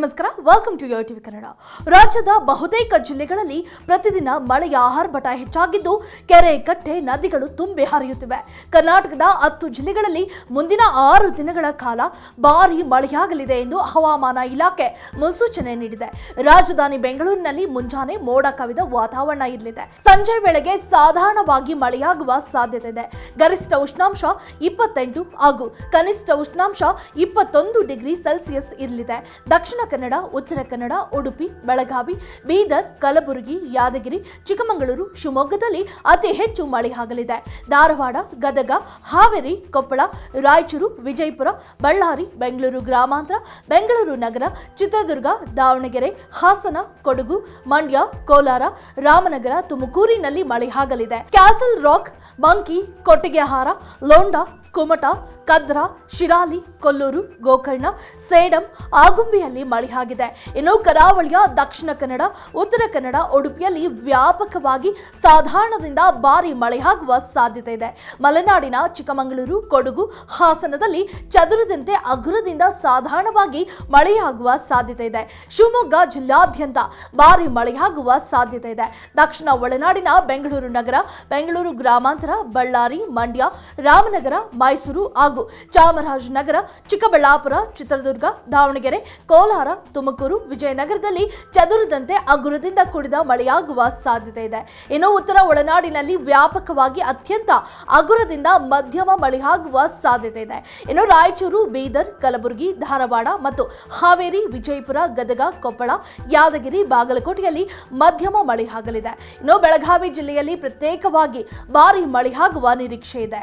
ನಮಸ್ಕಾರ welcome to yo TV Kannada ರಾಜ್ಯದ ಬಹುತೇಕ ಜಿಲ್ಲೆಗಳಲ್ಲಿ ಪ್ರತಿದಿನ ಮಳೆಯ ಆರ್ಭಟ ಹೆಚ್ಚಾಗಿದ್ದು, ಕೆರೆ, ಕಟ್ಟೆ, ನದಿಗಳು ತುಂಬಿ ಹರಿಯುತ್ತಿವೆ. ಕರ್ನಾಟಕದ ಹತ್ತು ಜಿಲ್ಲೆಗಳಲ್ಲಿ ಮುಂದಿನ ಆರು ದಿನಗಳ ಕಾಲ ಭಾರಿ ಮಳೆಯಾಗಲಿದೆ ಎಂದು ಹವಾಮಾನ ಇಲಾಖೆ ಮುನ್ಸೂಚನೆ ನೀಡಿದೆ. ರಾಜಧಾನಿ ಬೆಂಗಳೂರಿನಲ್ಲಿ ಮುಂಜಾನೆ ಮೋಡ ಕವಿದ ವಾತಾವರಣ ಇರಲಿದೆ. ಸಂಜೆ ವೇಳೆಗೆ ಸಾಧಾರಣವಾಗಿ ಮಳೆಯಾಗುವ ಸಾಧ್ಯತೆ ಇದೆ. ಗರಿಷ್ಠ ಉಷ್ಣಾಂಶ ಇಪ್ಪತ್ತೆಂಟು ಹಾಗೂ ಕನಿಷ್ಠ ಉಷ್ಣಾಂಶ ಇಪ್ಪತ್ತೊಂದು ಡಿಗ್ರಿ ಸೆಲ್ಸಿಯಸ್ ಇರಲಿದೆ. ದಕ್ಷಿಣ ಕನ್ನಡ, ಉತ್ತರ ಕನ್ನಡ, ಉಡುಪಿ, ಬೆಳಗಾವಿ, ಬೀದರ್, ಕಲಬುರಗಿ, ಯಾದಗಿರಿ, ಚಿಕ್ಕಮಗಳೂರು, ಶಿವಮೊಗ್ಗದಲ್ಲಿ ಅತಿ ಹೆಚ್ಚು ಮಳೆಯಾಗಲಿದೆ ಧಾರವಾಡ, ಗದಗ, ಹಾವೇರಿ, ಕೊಪ್ಪಳ, ರಾಯಚೂರು, ವಿಜಯಪುರ, ಬಳ್ಳಾರಿ, ಬೆಂಗಳೂರು ಗ್ರಾಮಾಂತರ, ಬೆಂಗಳೂರು ನಗರ, ಚಿತ್ರದುರ್ಗ, ದಾವಣಗೆರೆ, ಹಾಸನ, ಕೊಡಗು, ಮಂಡ್ಯ, ಕೋಲಾರ, ರಾಮನಗರ, ತುಮಕೂರಿನಲ್ಲಿ ಮಳೆಯಾಗಲಿದೆ ಕ್ಯಾಸಲ್ ರಾಕ್, ಬಂಕಿ, ಕೊಟ್ಟಿಗೆಹಾರ, ಲೋಂಡಾ ಕುಮಟ, ಕದ್ರ, ಶಿರಾಲಿ, ಕೊಲ್ಲೂರು, ಗೋಕರ್ಣ, ಸೇಡಂ, ಆಗುಂಬೆಯಲ್ಲಿ ಮಳೆಯಾಗಿದೆ. ಇನ್ನು ಕರಾವಳಿಯ ದಕ್ಷಿಣ ಕನ್ನಡ, ಉತ್ತರ ಕನ್ನಡ, ಉಡುಪಿಯಲ್ಲಿ ವ್ಯಾಪಕವಾಗಿ ಸಾಧಾರಣದಿಂದ ಭಾರಿ ಮಳೆಯಾಗುವ ಸಾಧ್ಯತೆ ಇದೆ. ಮಲೆನಾಡಿನ ಚಿಕ್ಕಮಗಳೂರು, ಕೊಡಗು ಹಾಸನದಲ್ಲಿ ಚದುರದಂತೆ ಅಗುರದಿಂದ ಸಾಧಾರಣವಾಗಿ ಮಳೆಯಾಗುವ ಸಾಧ್ಯತೆ ಇದೆ. ಶಿವಮೊಗ್ಗ ಜಿಲ್ಲಾದ್ಯಂತ ಭಾರಿ ಮಳೆಯಾಗುವ ಸಾಧ್ಯತೆ ಇದೆ. ದಕ್ಷಿಣ ಒಳನಾಡಿನ ಬೆಂಗಳೂರು ನಗರ, ಬೆಂಗಳೂರು ಗ್ರಾಮಾಂತರ, ಬಳ್ಳಾರಿ, ಮಂಡ್ಯ, ರಾಮನಗರ ಮೈಸೂರು ಹಾಗೂ ಚಾಮರಾಜನಗರ ಚಿಕ್ಕಬಳ್ಳಾಪುರ, ಚಿತ್ರದುರ್ಗ, ದಾವಣಗೆರೆ, ಕೋಲಾರ, ತುಮಕೂರು, ವಿಜಯನಗರದಲ್ಲಿ ಚದುರದಂತೆ ಅಗುರದಿಂದ ಕೂಡಿದ ಮಳೆಯಾಗುವ ಸಾಧ್ಯತೆ ಇದೆ. ಇನ್ನು ಉತ್ತರ ಒಳನಾಡಿನಲ್ಲಿ ವ್ಯಾಪಕವಾಗಿ ಅತ್ಯಂತ ಅಗುರದಿಂದ ಮಧ್ಯಮ ಮಳೆಯಾಗುವ ಸಾಧ್ಯತೆ ಇದೆ. ಇನ್ನು ರಾಯಚೂರು, ಬೀದರ್, ಕಲಬುರಗಿ, ಧಾರವಾಡ ಮತ್ತು ಹಾವೇರಿ, ವಿಜಯಪುರ, ಗದಗ, ಕೊಪ್ಪಳ, ಯಾದಗಿರಿ, ಬಾಗಲಕೋಟೆಯಲ್ಲಿ ಮಧ್ಯಮ ಮಳೆಯಾಗಲಿದೆ ಇನ್ನು ಬೆಳಗಾವಿ ಜಿಲ್ಲೆಯಲ್ಲಿ ಪ್ರತ್ಯೇಕವಾಗಿ ಭಾರಿ ಮಳೆಯಾಗುವ ನಿರೀಕ್ಷೆ ಇದೆ.